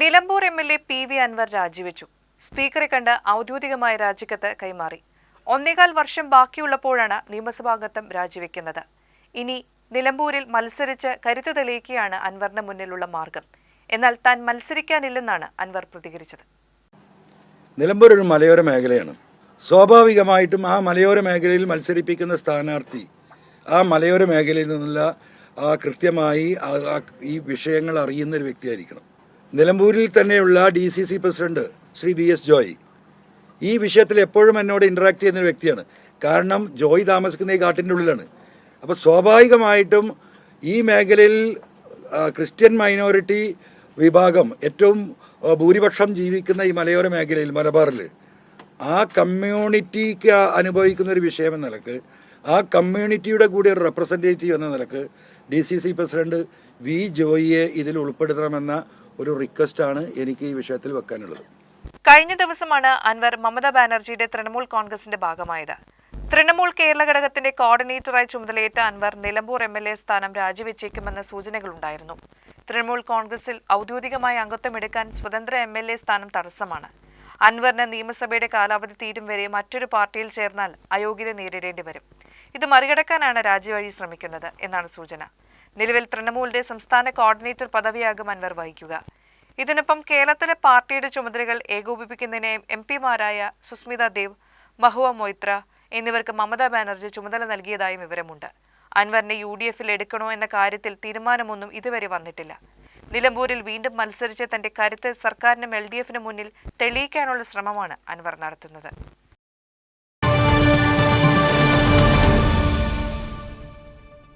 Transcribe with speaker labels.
Speaker 1: Nilambur M L A P V Anvar രാജിവെച്ചു. സ്പീക്കറെ കണ്ട് ഔദ്യോഗികമായ രാജിക്കത്ത് കൈമാറി. ഒന്നേകാൽ വർഷം ബാക്കിയുള്ളപ്പോഴാണ് നിയമസഭാംഗത്വം രാജിവെക്കുന്നത്. ഇനി നിലമ്പൂരിൽ മത്സരിച്ച് കരുത്ത് തെളിയിക്കുകയാണ് അൻവറിന് മുന്നിലുള്ള മാർഗം. എന്നാൽ താൻ മത്സരിക്കാനില്ലെന്നാണ് അൻവർ പ്രതികരിച്ചത്.
Speaker 2: നിലമ്പൂർ ഒരു മലയോര മേഖലയാണ്. സ്വാഭാവികമായിട്ടും ആ മലയോര മേഖലയിൽ മത്സരിപ്പിക്കുന്ന സ്ഥാനാർത്ഥി ആ മലയോര മേഖലയിൽ നിന്നുള്ള ആ കൃത്യമായി ഈ വിഷയങ്ങൾ അറിയുന്ന ഒരു വ്യക്തിയായിരിക്കണം. നിലമ്പൂരിൽ തന്നെയുള്ള D C C president Shri V S Joy. ഈ വിഷയത്തിൽ എപ്പോഴും എന്നോട് ഇൻട്രാക്ട് ചെയ്യുന്ന ഒരു വ്യക്തിയാണ്. കാരണം ജോയ് താമസിക്കുന്ന ഈ കാട്ടിന്റെ ഉള്ളിലാണ്. അപ്പോൾ സ്വാഭാവികമായിട്ടും ഈ മേഖലയിൽ ക്രിസ്ത്യൻ മൈനോറിറ്റി വിഭാഗം ഏറ്റവും ഭൂരിപക്ഷം ജീവിക്കുന്ന ഈ മലയോര മേഖലയിൽ മലബാറിൽ ആ കമ്മ്യൂണിറ്റിക്ക് അനുഭവിക്കുന്ന ഒരു വിഷയം എന്ന നിലയ്ക്ക് ആ കമ്മ്യൂണിറ്റിയുടെ കൂടി ഒരു റെപ്രസെന്റേറ്റീവ് എന്ന നിലയ്ക്ക് D C C president V ജോയിയെ ഇതിൽ ഉൾപ്പെടുത്തണമെന്ന ഒരു റിക്വസ്റ്റാണ് എനിക്ക് ഈ വിഷയത്തിൽ വെക്കാനുള്ളത്.
Speaker 1: കഴിഞ്ഞ ദിവസമാണ് അൻവർ മമതാ ബാനർജിയുടെ തൃണമൂൽ കോൺഗ്രസിന്റെ ഭാഗമായത്. തൃണമൂൽ കേരള ഘടകത്തിന്റെ കോർഡിനേറ്ററായി ചുമതലയേറ്റ Anvar Nilambur M L A സ്ഥാനം രാജിവെച്ചേക്കുമെന്ന സൂചനകളുണ്ടായിരുന്നു. തൃണമൂൽ കോൺഗ്രസിൽ ഔദ്യോഗികമായ അംഗത്വം എടുക്കാൻ സ്വതന്ത്ര എം എൽ എ സ്ഥാനം തടസ്സമാണ്. അൻവറിന് നിയമസഭയുടെ കാലാവധി തീരും വരെ മറ്റൊരു പാർട്ടിയിൽ ചേർന്നാൽ അയോഗ്യത നേരിടേണ്ടി വരും. ഇത് മറികടക്കാനാണ് രാജിവഴി ശ്രമിക്കുന്നത് എന്നാണ് സൂചന. നിലവിൽ തൃണമൂലിന്റെ സംസ്ഥാന കോർഡിനേറ്റർ പദവിയാകും അൻവർ വഹിക്കുക. ഇതിനൊപ്പം കേരളത്തിലെ പാർട്ടിയുടെ ചുമതലകൾ ഏകോപിപ്പിക്കുന്നതിന് എം പിമാരായ സുസ്മിത ദേവ് മഹുവ മൊയ്ത്ര എന്നിവർക്ക് മമതാ ബാനർജി ചുമതല നൽകിയതായും വിവരമുണ്ട്. അൻവറിനെ യു ഡി എഫിൽ എടുക്കണോ എന്ന കാര്യത്തിൽ തീരുമാനമൊന്നും ഇതുവരെ വന്നിട്ടില്ല. നിലമ്പൂരിൽ വീണ്ടും മത്സരിച്ച് തന്റെ കരുത്ത് സർക്കാരിനും എൽ ഡി എഫിനും മുന്നിൽ തെളിയിക്കാനുള്ള ശ്രമമാണ് അൻവർ നടത്തുന്നത്.